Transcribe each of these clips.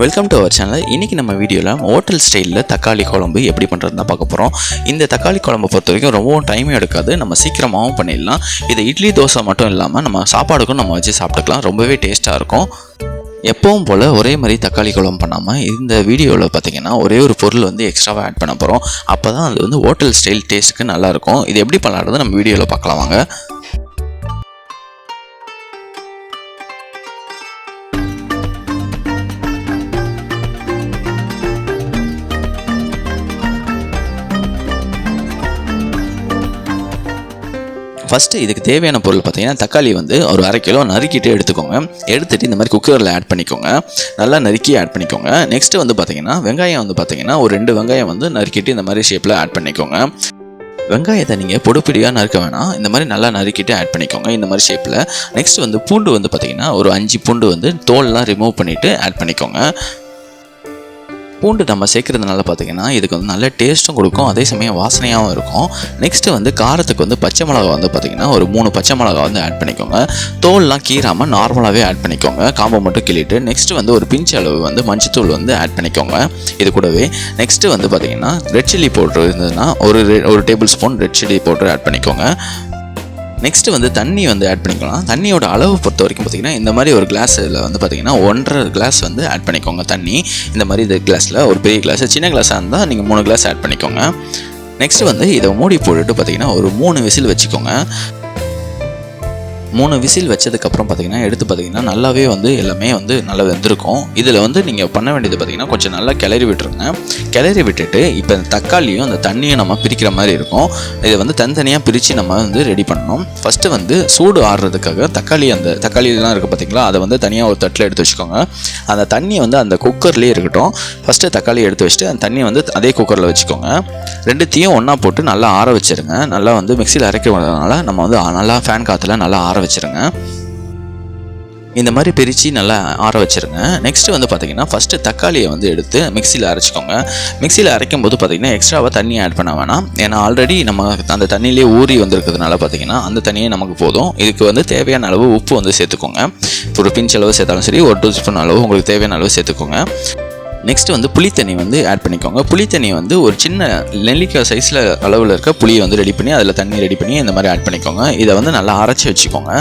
Welcome to our channel இன்றைக்கி நம்ம வீடியோவில் ஹோட்டல் ஸ்டைலில் தக்காளி குழம்பு எப்படி பண்ணுறது தான் பார்க்க போகிறோம் இந்த தக்காளி குழம்பை பொறுத்த வரைக்கும் ரொம்பவும் டைமே எடுக்காது. நம்ம சீக்கிரமாகவும் பண்ணிடலாம். இது இட்லி தோசை மட்டும் இல்லாமல் நம்ம சாப்பாடுக்கும் நம்ம வச்சு சாப்பிட்டுக்கலாம். ரொம்பவே டேஸ்ட்டாக இருக்கும். எப்பவும் போல் ஒரே மாதிரி தக்காளி குழம்பு பண்ணாமல் இந்த வீடியோவில் பார்த்தீங்கன்னா ஒரே ஒரு பொருள் வந்து எக்ஸ்ட்ராவாக ஆட் பண்ண போகிறோம் அப்போ தான் அது வந்து ஹோட்டல் ஸ்டைல் டேஸ்ட்டுக்கு நல்லாயிருக்கும் இது எப்படி பண்ணலான்றது நம்ம வீடியோவில் பார்க்கலாம் வாங்க. ஃபஸ்ட்டு இதுக்கு தேவையான பொருள் பார்த்தீங்கன்னா தக்காளி வந்து ஒரு அரை கிலோ நறுக்கிட்டு எடுத்துக்கோங்க. எடுத்துகிட்டு இந்த மாதிரி குக்கரில் ஆட் பண்ணிக்கோங்க. நல்லா நறுக்கி ஆட் பண்ணிக்கோங்க. நெக்ஸ்ட்டு வந்து பார்த்தீங்கன்னா வெங்காயம் வந்து பார்த்தீங்கன்னா ஒரு ரெண்டு வெங்காயம் வந்து நறுக்கிட்டு இந்த மாதிரி ஷேப்பில் ஆட் பண்ணிக்கோங்க. வெங்காயத்தை நீங்கள் பொடுப்பிடியாக நறுக்க வேணாம். இந்த மாதிரி நல்லா நறுக்கிட்டு ஆட் பண்ணிக்கோங்க இந்த மாதிரி ஷேப்பில் நெக்ஸ்ட் வந்து பூண்டு வந்து பார்த்திங்கன்னா ஒரு அஞ்சு பூண்டு வந்து தோல்லாம் ரிமூவ் பண்ணிவிட்டு ஆட் பண்ணிக்கோங்க. பூண்டு நம்ம சேர்க்கறதுனால பார்த்தீங்கன்னா இதுக்கு வந்து நல்ல டேஸ்ட்டும் கொடுக்கும். அதே சமயம் வாசனையாகவும் இருக்கும். நெக்ஸ்ட்டு வந்து காரத்துக்கு வந்து பச்சை மிளகா வந்து பார்த்தீங்கன்னா ஒரு மூணு பச்சை மிளகா வந்து ஆட் பண்ணிக்கோங்க. தோல்லாம் கீறாமல் நார்மலாகவே ஆட் பண்ணிக்கோங்க. காம்பை மட்டும் கிள்ளிட்டு நெக்ஸ்ட் வந்து ஒரு பிஞ்ச் அளவு வந்து மஞ்சத்தூள் வந்து ஆட் பண்ணிக்கோங்க. இது கூடவே நெக்ஸ்ட்டு வந்து பார்த்தீங்கன்னா ரெட் சில்லி பவுட்ரு இருந்ததுன்னா ஒரு ஒரு tablespoon red chilli powder add பண்ணிக்கோங்க. நெக்ஸ்ட்டு வந்து தண்ணி வந்து ஆட் பண்ணிக்கலாம். தண்ணியோட அளவு பொறுத்த வரைக்கும் பார்த்தீங்கன்னா இந்த மாதிரி ஒரு கிளாஸில் வந்து பார்த்தீங்கன்னா ஒன்றரை கிளாஸ் வந்து ஆட் பண்ணிக்கோங்க தண்ணி. இந்த மாதிரி இது கிளாஸில் ஒரு பெரிய கிளாஸ் சின்ன கிளாஸாக இருந்தால் நீங்கள் மூணு கிளாஸ் ஆட் பண்ணிக்கோங்க. நெக்ஸ்ட் வந்து இதை மூடி போட்டுட்டு பார்த்தீங்கன்னா ஒரு மூணு விசில் வச்சுக்கோங்க. மூணு விசில் வச்சதுக்கப்புறம் பார்த்தீங்கன்னா எடுத்து பார்த்தீங்கன்னா நல்லாவே வந்து எல்லாமே வந்து நல்லா வெந்திருக்கும். இதில் வந்து நீங்கள் பண்ண வேண்டியது பார்த்தீங்கன்னா கொஞ்சம் நல்லா கிளறி விட்டுருங்க. கிளறி விட்டுட்டு இப்போ இந்த தக்காளியும் அந்த தண்ணியும் நம்ம பிரிக்கிற மாதிரி இருக்கும். இதை வந்து தனித்தனியாக பிரித்து நம்ம வந்து ரெடி பண்ணணும். ஃபஸ்ட்டு வந்து சூடு ஆறுறதுக்காக தக்காளி அந்த தக்காளிலாம் இருக்குது பார்த்தீங்களா அதை வந்து தனியாக ஒரு தட்டில் எடுத்து வச்சுக்கோங்க. அந்த தண்ணி வந்து அந்த குக்கர்லேயே இருக்கட்டும். ஃபஸ்ட்டு தக்காளி எடுத்து வச்சுட்டு அந்த தண்ணியை வந்து அதே குக்கரில் வச்சுக்கோங்க. ரெண்டுத்தையும் ஒன்றா போட்டு நல்லா ஆற வச்சிருங்க. நல்லா வந்து மிக்சியில் அரைக்கிறதுனால நம்ம வந்து நல்லா ஃபேன் காற்றுல நல்லா ஆற வச்சிருங்க இந்த மாதிரி பிரித்து நல்லா ஆற வச்சிருங்க. நெக்ஸ்ட்டு வந்து பார்த்தீங்கன்னா ஃபஸ்ட்டு தக்காளியை வந்து எடுத்து மிக்சியில் அரைச்சிக்கோங்க. மிக்சியில் அரைக்கும் போது பார்த்திங்கன்னா எக்ஸ்ட்ராவாக தண்ணி ஆட் பண்ண வேணாம். ஏன்னா ஆல்ரெடி நம்ம அந்த தண்ணியிலே ஊறி வந்திருக்கிறதுனால பார்த்தீங்கன்னா அந்த தண்ணியே நமக்கு போதும். இதுக்கு வந்து தேவையான அளவு உப்பு வந்து சேர்த்துக்கோங்க. ஒரு பிஞ்ச் அளவு சேர்த்தாலும் சரி ஒரு டூ ஸ்பூன் அளவு உங்களுக்கு தேவையான அளவு சேர்த்துக்கோங்க. நெக்ஸ்ட் வந்து புளித்தண்ணி வந்து ஆட் பண்ணிக்கோங்க. புளித்தண்ணி வந்து ஒரு சின்ன நெல்லிக்காய் சைஸில் அளவில் இருக்க புளியை வந்து ரெடி பண்ணி அதில் தண்ணி ரெடி பண்ணி இந்த மாதிரி ஆட் பண்ணிக்கோங்க. இதை வந்து நல்லா அரைச்சி வச்சுக்கோங்க.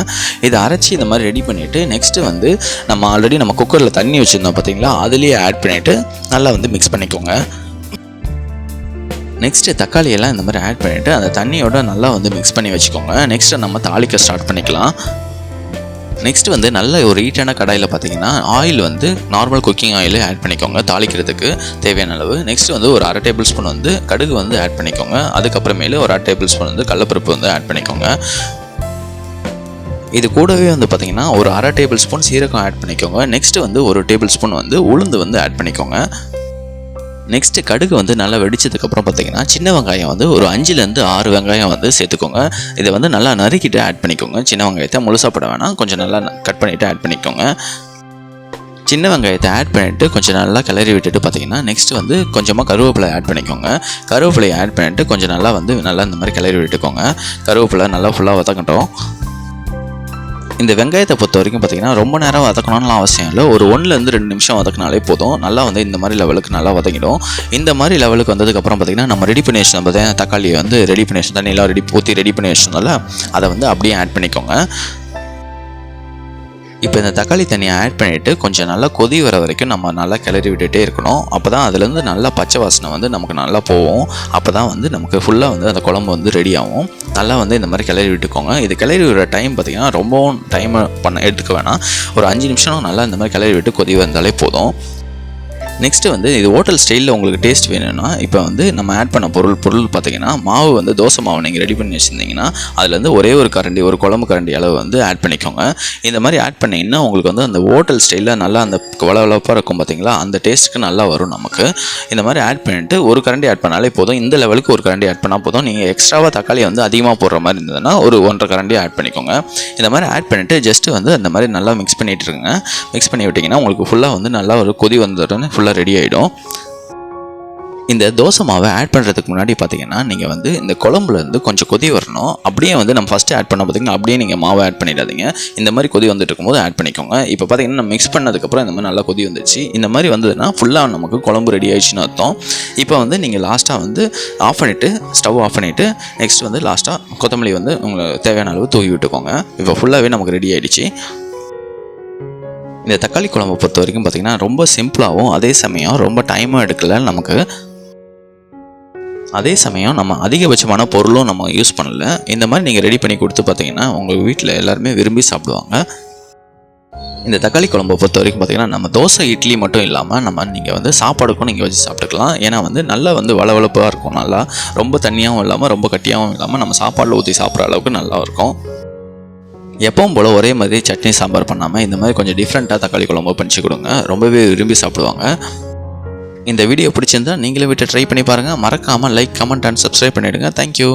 இதை அரைச்சி இந்த மாதிரி ரெடி பண்ணிவிட்டு நெக்ஸ்ட்டு வந்து நம்ம ஆல்ரெடி நம்ம குக்கரில் தண்ணி வச்சுருந்தோம் பார்த்தீங்களா அதுலேயே ஆட் பண்ணிவிட்டு நல்லா வந்து மிக்ஸ் பண்ணிக்கோங்க. நெக்ஸ்ட்டு தக்காளியெல்லாம் இந்த மாதிரி ஆட் பண்ணிவிட்டு அந்த தண்ணியோட நல்லா வந்து மிக்ஸ் பண்ணி வச்சுக்கோங்க. நெக்ஸ்ட்டு நம்ம தாளிக்க ஸ்டார்ட் பண்ணிக்கலாம். நெக்ஸ்ட் வந்து நல்ல ஒரு ஹீட்டான கடாயில் பார்த்தீங்கன்னா ஆயில் வந்து நார்மல் குக்கிங் ஆயில் ஆட் பண்ணிக்கோங்க தாளிக்கிறதுக்கு தேவையான அளவு. நெக்ஸ்ட் வந்து ஒரு அரை டேபிள் ஸ்பூன் வந்து கடுகு வந்து ஆட் பண்ணிக்கோங்க. அதுக்கப்புறமேலு ஒரு அரை டேபிள் ஸ்பூன் வந்து கடலப்பருப்பு வந்து ஆட் பண்ணிக்கோங்க. இது கூடவே வந்து பார்த்தீங்கன்னா ஒரு அரை டேபிள் ஸ்பூன் சீரகம் ஆட் பண்ணிக்கோங்க. நெக்ஸ்ட் வந்து ஒரு டேபிள் ஸ்பூன் வந்து உளுந்து வந்து ஆட் பண்ணிக்கோங்க. நெக்ஸ்ட்டு கடுகு வந்து நல்லா வெடிச்சதுக்கப்புறம் பார்த்தீங்கன்னா சின்ன வெங்காயம் வந்து ஒரு அஞ்சுலேருந்து ஆறு வெங்காயம் வந்து சேர்த்துக்கோங்க. இதை வந்து நல்லா நறுக்கிட்டு ஆட் பண்ணிக்கோங்க. சின்ன வெங்காயத்தை முழுசாக போட வேணாம். கொஞ்சம் நல்லா கட் பண்ணிவிட்டு ஆட் பண்ணிக்கோங்க. சின்ன வெங்காயத்தை ஆட் பண்ணிவிட்டு கொஞ்சம் நல்லா கிளறி விட்டுட்டு பார்த்தீங்கன்னா நெக்ஸ்ட் வந்து கொஞ்சமாக கருவேப்பிலை ஆட் பண்ணிக்கோங்க. கருவேப்பிலையை ஆட் பண்ணிவிட்டு கொஞ்சம் நல்லா வந்து நல்லா இந்த மாதிரி கிளறி விட்டுக்கோங்க. கருவேப்பிலை நல்லா ஃபுல்லாக வதக்கட்டும். இந்த வெங்காயத்தை பொறுத்த வரைக்கும் பார்த்தீங்கன்னா ரொம்ப நேரம் வதக்கணும்னு அவசியம் இல்லை. ஒரு ஒன்றுலேருந்து ரெண்டு நிமிஷம் வதக்கினாலே போதும். நல்லா வந்து இந்த மாதிரி லெவலுக்கு நல்லா வதக்கிடும் இந்த மாதிரி லெவலுக்கு வந்ததுக்கப்புறம் பார்த்தீங்கன்னா நம்ம ரெடி பண்ணி வச்சிருந்தோம் பார்த்தீங்கன்னா தக்காளியை வந்து ரெடி பண்ணி வச்சு தண்ணியெல்லாம் ரெடி ஊற்றி ரெடி பண்ணி வச்சிருந்தோம்ல அதை வந்து அப்படியே ஆட் பண்ணிக்கோங்க. இப்போ இந்த தக்காளி தண்ணியை ஆட் பண்ணிவிட்டு கொஞ்சம் நல்லா கொதி வர வரைக்கும் நம்ம நல்லா கிளறி விட்டுகிட்டே இருக்கணும். அப்போ தான் அதுலேருந்து நல்லா பச்சை வாசனை வந்து நமக்கு நல்லா போகும். அப்போ தான் வந்து நமக்கு ஃபுல்லாக வந்து அந்த குழம்பு வந்து ரெடி ஆகும். நல்லா வந்து இந்த மாதிரி கிளறி விட்டுக்கோங்க. இது கிளறி விடுற டைம் பார்த்தீங்கன்னா ரொம்பவும் டைம் பண்ண எடுத்துக்க வேணாம். ஒரு அஞ்சு நிமிஷம் நல்லா இந்த மாதிரி கிளறி விட்டு கொதி வந்தாலே போதும். நெக்ஸ்ட்டு வந்து இது ஹோட்டல் ஸ்டைலில் உங்களுக்கு டேஸ்ட் வேணும்னா இப்போ வந்து நம்ம ஆட் பண்ண பொருள் பொருள் பார்த்தீங்கன்னா மாவு வந்து தோசை மாவு நீங்கள் ரெடி பண்ணி வச்சுருந்தீங்கன்னா அதுலேருந்து ஒரே ஒரு கரண்டி ஒரு குழம்பு கரண்டி அளவு வந்து ஆட் பண்ணிக்கோங்க. இந்த மாதிரி ஆட் பண்ணிங்கன்னா உங்களுக்கு வந்து அந்த ஹோட்டல் ஸ்டைலில் நல்லா அந்த வளவளப்பாக இருக்கும் பார்த்தீங்களா அந்த டேஸ்ட்டுக்கு நல்லா வரும் நமக்கு. இந்த மாதிரி ஆட் பண்ணிவிட்டு ஒரு கரண்டி ஆட் பண்ணாலே போதும். இந்த லெவலுக்கு ஒரு கரண்டி ஆட் பண்ணால் போதும். நீங்கள் எக்ஸ்ட்ராவாக தக்காளி வந்து அதிகமாக போடுற மாதிரி இருந்ததுன்னா ஒரு ஒன்றரை கரண்டி ஆட் பண்ணிக்கோங்க. இந்த மாதிரி ஆட் பண்ணிவிட்டு ஜஸ்ட்டு வந்து அந்த மாதிரி நல்லா மிக்ஸ் பண்ணிகிட்டு இருங்க. மிக்ஸ் பண்ணி விட்டிங்கன்னா உங்களுக்கு ஃபுல்லாக வந்து நல்லா ஒரு கொதி வந்தோடனே ஃபுல்லாக ரெடி ஆகிடும் இந்த தோசை மாவை ஆட் பண்ணுறதுக்கு முன்னாடி பார்த்தீங்கன்னா நீங்கள் வந்து இந்த குழம்புலேருந்து கொஞ்சம் கொதி வரணும். அப்படியே வந்து நம்ம ஃபஸ்ட்டு ஆட் பண்ண பார்த்தீங்கன்னா அப்படியே நீங்கள் மாவை ஆட் பண்ணிடாதீங்க. இந்த மாதிரி கொதி வந்துட்டு இருக்கும்போது ஆட் பண்ணிக்கோங்க. இப்போ பார்த்தீங்கன்னா நம்ம மிக்ஸ் பண்ணதுக்கப்புறம் இந்த மாதிரி நல்லா கொதி வந்துச்சு இந்த மாதிரி வந்ததுன்னா ஃபுல்லாக நமக்கு குழம்பு ரெடி ஆயிடுச்சுன்னு அர்த்தம். இப்போ வந்து நீங்கள் லாஸ்ட்டாக வந்து ஆஃப் பண்ணிவிட்டு ஸ்டவ் ஆஃப் பண்ணிவிட்டு நெக்ஸ்ட் வந்து லாஸ்ட்டாக கொத்தமல்லி வந்து உங்களுக்கு தேவையான அளவு தூவி விட்டுக்கோங்க. இப்போ ஃபுல்லாகவே நமக்கு ரெடி ஆகிடுச்சு இந்த தக்காளி குழம்பு பொறுத்த வரைக்கும் பார்த்திங்கன்னா ரொம்ப சிம்பிளாகவும் அதே சமயம் ரொம்ப டைமும் எடுக்கல நமக்கு. அதே சமயம் நம்ம அதிகபட்சமான பொருளும் நம்ம யூஸ் பண்ணல. இந்த மாதிரி நீங்கள் ரெடி பண்ணி கொடுத்து பார்த்தீங்கன்னா உங்கள் வீட்டில் எல்லாருமே விரும்பி சாப்பிடுவாங்க. இந்த தக்காளி குழம்பை பொறுத்த வரைக்கும் பார்த்திங்கன்னா நம்ம தோசை இட்லி மட்டும் இல்லாமல் நம்ம நீங்கள் வந்து சாப்பாடுக்கும் நீங்கள் வச்சு சாப்பிட்டுக்கலாம். ஏன்னா வந்து நல்லா வந்து வளவளப்பாக இருக்கும். நல்லா ரொம்ப தண்ணியாகவும் இல்லாமல் ரொம்ப கட்டியாகவும் இல்லாமல் நம்ம சாப்பாடில் ஊற்றி சாப்பிட்ற அளவுக்கு நல்லா இருக்கும். எப்பவும் போல் ஒரே மாதிரி சட்னி சாம்பார் பண்ணாமல் இந்த மாதிரி கொஞ்சம் டிஃப்ரெண்ட்டாக தக்காளி குழம்பு பண்ணிச்சு கொடுங்க. ரொம்பவே விரும்பி சாப்பிடுவாங்க. இந்த வீடியோ பிடிச்சிருந்தா நீங்களும் விட்டு ட்ரை பண்ணி பாருங்கள் மறக்காமல் லைக் கமெண்ட் அண்ட் சப்ஸ்கிரைப் பண்ணிவிடுங்க தேங்க்யூ